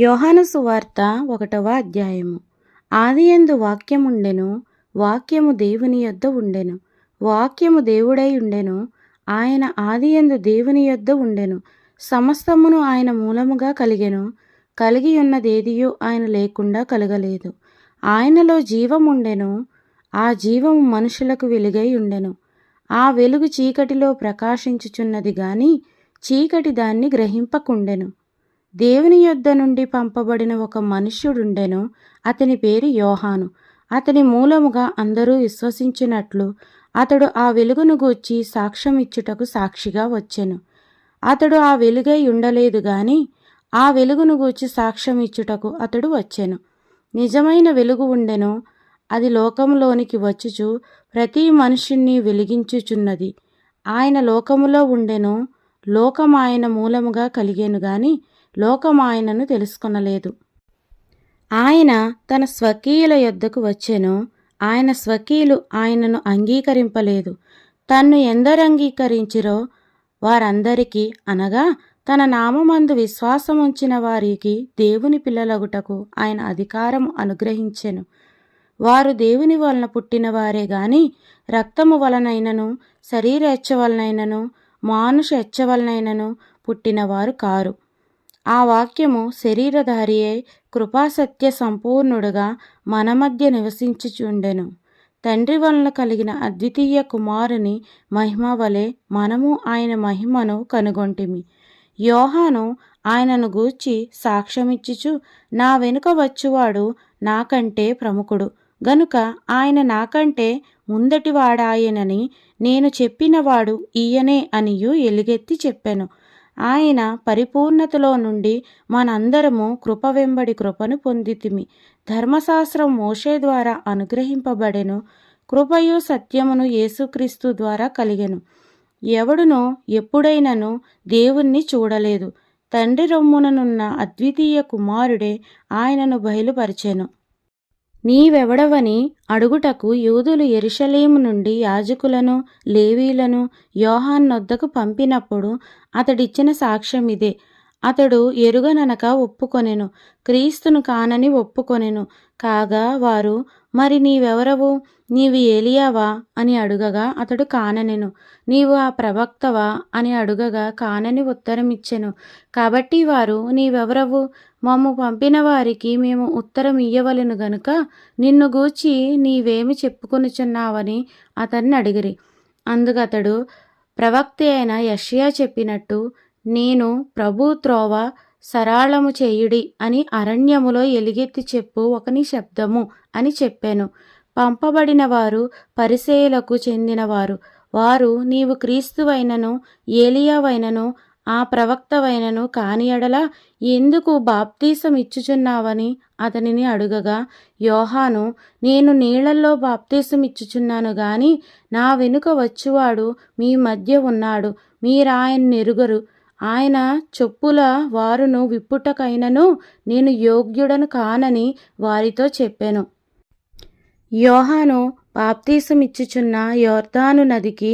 యోహాను సువార్త ఒకటవ అధ్యాయము. ఆదియందు వాక్యముండెను వాక్యము దేవుని యొద్ద ఉండెను వాక్యము దేవుడై ఉండెను ఆయన ఆదియందు దేవుని యొద్ద ఉండెను సమస్తమును ఆయన మూలముగా కలిగెను కలిగి ఉన్నదేదియు ఆయన లేకుండా కలగలేదు. ఆయనలో జీవముండెను ఆ జీవము మనుషులకు వెలుగై ఉండెను. ఆ వెలుగు చీకటిలో ప్రకాశించుచున్నది గాని చీకటి దాన్ని గ్రహింపకుండెను. దేవుని యొద్ద నుండి పంపబడిన ఒక మనుష్యుడుండెను. అతని పేరు యోహాను. అతని మూలముగా అందరూ విశ్వసించినట్లు అతడు ఆ వెలుగును గూర్చి సాక్ష్యం ఇచ్చుటకు సాక్షిగా వచ్చెను. అతడు ఆ వెలుగై ఉండలేదు గాని ఆ వెలుగును గూర్చి సాక్ష్యం ఇచ్చుటకు అతడు వచ్చెను. నిజమైన వెలుగు ఉండెను. అది లోకంలోనికి వచ్చుచు ప్రతి మనుషుణ్ణి వెలిగించుచున్నది. ఆయన లోకములో ఉండెను. లోకం ఆయన మూలముగా కలిగేను గాని లోకం ఆయనను తెలుసుకొనలేదు. ఆయన తన స్వకీయుల యొద్దకు వచ్చెను. ఆయన స్వకీయులు ఆయనను అంగీకరింపలేదు. తన్ను ఎందరు అంగీకరించిరో వారందరికీ అనగా తన నామమందు విశ్వాసముంచిన వారికి దేవుని పిల్లలగుటకు ఆయన అధికారం అనుగ్రహించెను. వారు దేవుని వలన పుట్టిన వారే గాని రక్తము వలనైనను శరీర ఎచ్చ వలనైనను మానుష ఎచ్చ వలనైనను పుట్టినవారు కారు. ఆ వాక్యము శరీరధారి అయి కృపాసత్య సంపూర్ణుడుగా మన మధ్య నివసించుచుండెను. తండ్రి వలన కలిగిన అద్వితీయ కుమారుని మహిమ వలె మనము ఆయన మహిమను కనుగొంటిమి. యోహాను ఆయనను గూర్చి సాక్ష్యమిచ్చుచు నా వెనుక వచ్చువాడు నాకంటే ప్రముఖుడు. గనుక ఆయన నాకంటే ముందటివాడాయనని నేను చెప్పినవాడు ఈయనే అనియు ఎలుగెత్తి చెప్పాను. ఆయన పరిపూర్ణతలో నుండి మనందరము కృప వెంబడి కృపను పొందితిమి. ధర్మశాస్త్రం మోషే ద్వారా అనుగ్రహింపబడెను. కృపయు సత్యమును యేసుక్రీస్తు ద్వారా కలిగెను. ఎవడునో ఎప్పుడైనను దేవుణ్ణి చూడలేదు. తండ్రి రొమ్ముననున్న అద్వితీయ కుమారుడే ఆయనను బయలుపరిచెను. నీవెవడవని అడుగుటకు యూదులు ఎరుషలేము నుండి యాజకులను లేవీలను యోహాన్నొద్దకు పంపినప్పుడు అతడిచ్చిన సాక్ష్యం ఇదే. అతడు ఎరుగననక ఒప్పుకొనెను క్రీస్తును కానని ఒప్పుకొనెను. కాగా వారు మరి నీవెవరవు? నీవు ఏలియావా? అని అడుగగా అతడు కాననెను. నీవు ఆ ప్రవక్తవా? అని అడుగగా కానని ఉత్తరమిచ్చెను. కాబట్టి వారు నీవెవరవు? మమ్ము పంపిన వారికి మేము ఉత్తరం ఇయ్యవలెను గనుక నిన్ను గూర్చి నీవేమి చెప్పుకొనుచున్నావని అతన్ని అడిగిరి. అందుకతడు ప్రవక్త అయిన యషియా చెప్పినట్టు నేను ప్రభు త్రోవ సరాళము చేయుడి అని అరణ్యములో ఎలుగెత్తి చెప్పు ఒకని శబ్దము అని చెప్పాను. పంపబడిన వారు పరిసేయులకు చెందినవారు. వారు నీవు క్రీస్తువైనను ఏలియావైనను ఆ ప్రవక్తవైనను కాని ఎడల ఎందుకు బాప్తీసం ఇచ్చుచున్నావని అతనిని అడుగగా యోహాను నేను నీళ్ళల్లో బాప్తీసం ఇచ్చుచున్నాను గాని నా వెనుక వచ్చువాడు మీ మధ్య ఉన్నాడు మీరాయన్ని ఎరుగరు ఆయన చెప్పుల వారును విప్పుటకైనను నేను యోగ్యుడను కానని వారితో చెప్పాను. యోహాను బాప్తీసం ఇచ్చుచున్న యోర్ధాను నదికి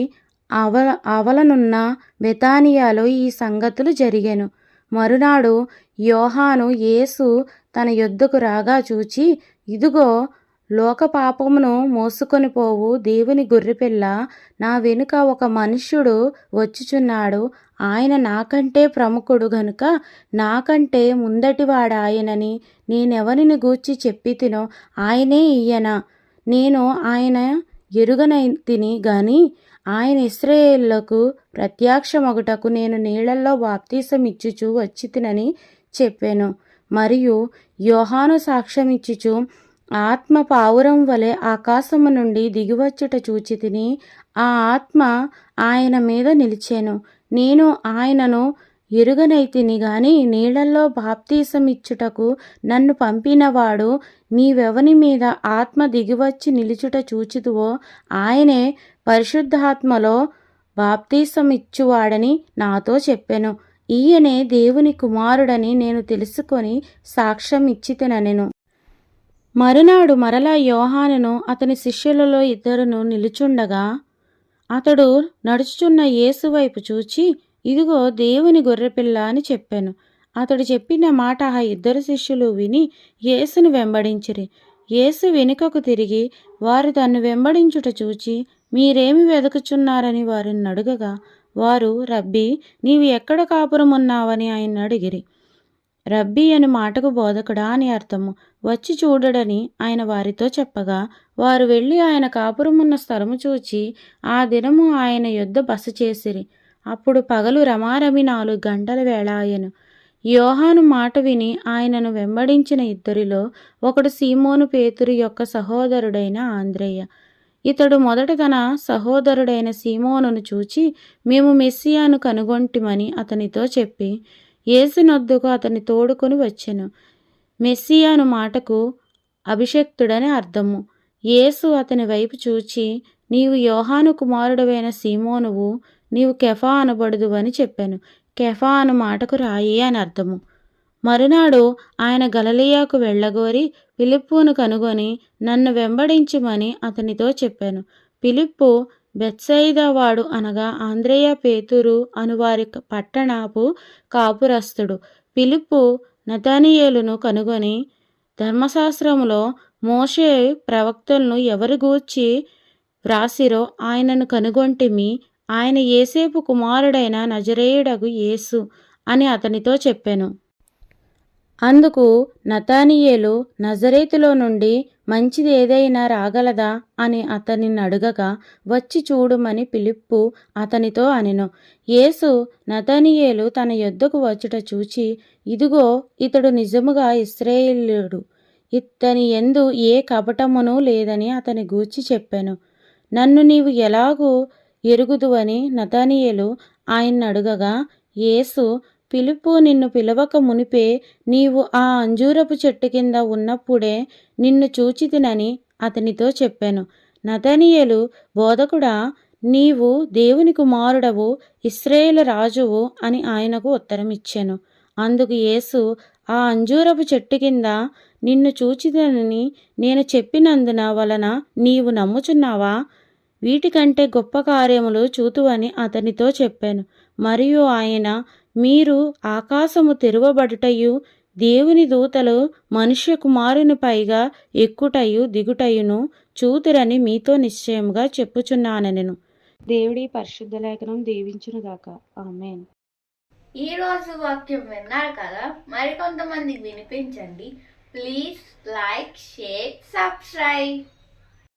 అవ అవలనున్న బెతానియాలో ఈ సంగతులు జరిగాను. మరునాడు యోహాను యేసు తన యొద్దకు రాగా చూచి ఇదిగో లోక పాపమును మోసుకొని పోవు దేవుని గొర్రెపిల్ల నా వెనుక ఒక మనుష్యుడు వచ్చుచున్నాడు. ఆయన నాకంటే ప్రముఖుడు గనుక నాకంటే ముందటివాడాయనని నేనెవరిని గూర్చి చెప్పి తినో ఆయనే ఈయన. నేను ఆయన ఎరుగనై తిని గాని ఆయన ఇస్రాయేళ్ళకు ప్రత్యక్షమగుటకు నేను నీళ్ళలో బాప్తీసం ఇచ్చుచు వచ్చితినని చెప్పాను. మరియు యోహాను సాక్ష్యమిచ్చుచు ఆత్మ పావురం వలె ఆకాశము నుండి దిగివచ్చుట చూచి తిని ఆ ఆత్మ ఆయన మీద నిలిచాను. నేను ఆయనను ఎరుగనైతిని గాని నీళ్ళలో బాప్తీసమిచ్చుటకు నన్ను పంపినవాడు నీవెవని మీద ఆత్మ దిగివచ్చి నిలుచుట చూచితువో ఆయనే పరిశుద్ధాత్మలో బాప్తీసమిచ్చువాడని నాతో చెప్పెను. ఈయనే దేవుని కుమారుడని నేను తెలుసుకొని సాక్ష్యం ఇచ్చితనెను మరునాడు మరలా యోహానును అతని శిష్యులలో ఇద్దరును నిలుచుండగా అతడు నడుచుచున్న యేసు వైపు చూచి ఇదిగో దేవుని గొర్రెపిల్ల అని చెప్పాను. అతడు చెప్పిన మాట ఆ ఇద్దరు శిష్యులు విని యేసును వెంబడించిరి. యేసు వెనుకకు తిరిగి వారు తన్ను వెంబడించుట చూచి మీరేమి వెదకుచున్నారని వారిని అడుగగా వారు రబ్బీ నీవు ఎక్కడ కాపురం ఉన్నావని ఆయన అడిగిరి. రబ్బీ అని మాటకు బోధకుడా అని అర్థము. వచ్చి చూడడని ఆయన వారితో చెప్పగా వారు వెళ్ళి ఆయన కాపురమున్న స్థలము చూచి ఆ దినము ఆయన యుద్ధ బస చేసిరి. అప్పుడు పగలు రమారమి నాలుగు గంటల వేళ ఆయను. యోహాను మాట విని ఆయనను వెంబడించిన ఇద్దరిలో ఒకడు సీమోను పేతురు యొక్క సహోదరుడైన ఆంద్రేయ. ఇతడు మొదట తన సహోదరుడైన సీమోనును చూచి మేము మెస్సియాను కనుగొంటిమని అతనితో చెప్పి ఏసునొద్దుకు అతని తోడుకొని వచ్చెను. మెస్సియాను మాటకు అభిషక్తుడని అర్థము. యేసు అతని వైపు చూచి నీవు యోహాను కుమారుడవైన సీమోనువు నీవు కెఫా అనబడదు అని చెప్పాను. కెఫా అను మాటకు రాయి అని అర్థము. మరునాడు ఆయన గలలియాకు వెళ్ళగోరి పిలిప్పును కనుగొని నన్ను వెంబడించుమని అతనితో చెప్పాను. పిలిప్పు బెత్సైదా వాడు అనగా ఆంధ్రేయ పేతురు అను వారి పట్టణపు కాపురస్తుడు పిలుపు నతానియేలును కనుగొని ధర్మశాస్త్రములో మోషే ప్రవక్తలను ఎవరు గూర్చి వ్రాసిరో ఆయనను కనుగొంటిమి ఆయన ఏసేపు కుమారుడైన నజరేయుడగు యేసు అని అతనితో చెప్పాను. అందుకు నతానియేలు నజరేతులో నుండి మంచిది ఏదైనా రాగలదా అని అతనిని అడగగా వచ్చి చూడుమని పిలిప్పు అతనితో అనెను. యేసు నతనియేలు తన యొద్దకు వచ్చుట చూచి ఇదిగో ఇతడు నిజముగా ఇస్రాయేలుడు. ఇతని ఎందు ఏ కపటమును లేదని అతని గూర్చి చెప్పాను. నన్ను నీవు ఎలాగూ ఎరుగుదువని నతానియేలు ఆయన్ని అడుగగా యేసు పిలుపు నిన్ను పిలవక మునిపే నీవు ఆ అంజూరపు చెట్టు కింద ఉన్నప్పుడే నిన్ను చూచితినని అతనితో చెప్పాను. నతనియేలు బోధకుడా నీవు దేవుని కుమారుడవు ఇస్రాయేలు రాజువు అని ఆయనకు ఉత్తరమిచ్చాను. అందుకు యేసు ఆ అంజూరపు చెట్టు కింద నిన్ను చూచిదనని నేను చెప్పినందున వలన నీవు నమ్ముచున్నావా? వీటికంటే గొప్ప కార్యములు చూతువని అతనితో చెప్పాను. మరియు ఆయన మీరు ఆకాశము తెరువబడుటయు దేవుని దూతలు మనుష్య కుమారుని పైగా ఎక్కుటయు దిగుటయును చూతురని మీతో నిశ్చయముగా చెప్పుచున్నానెను. దేవుడి పరిశుద్ధ లేఖనం దీవించునుగాక ఆమెన్. ఈ రోజు వాక్యం విన్నారు కదా? మరికొంతమందికి వినిపించండి. Please like share subscribe.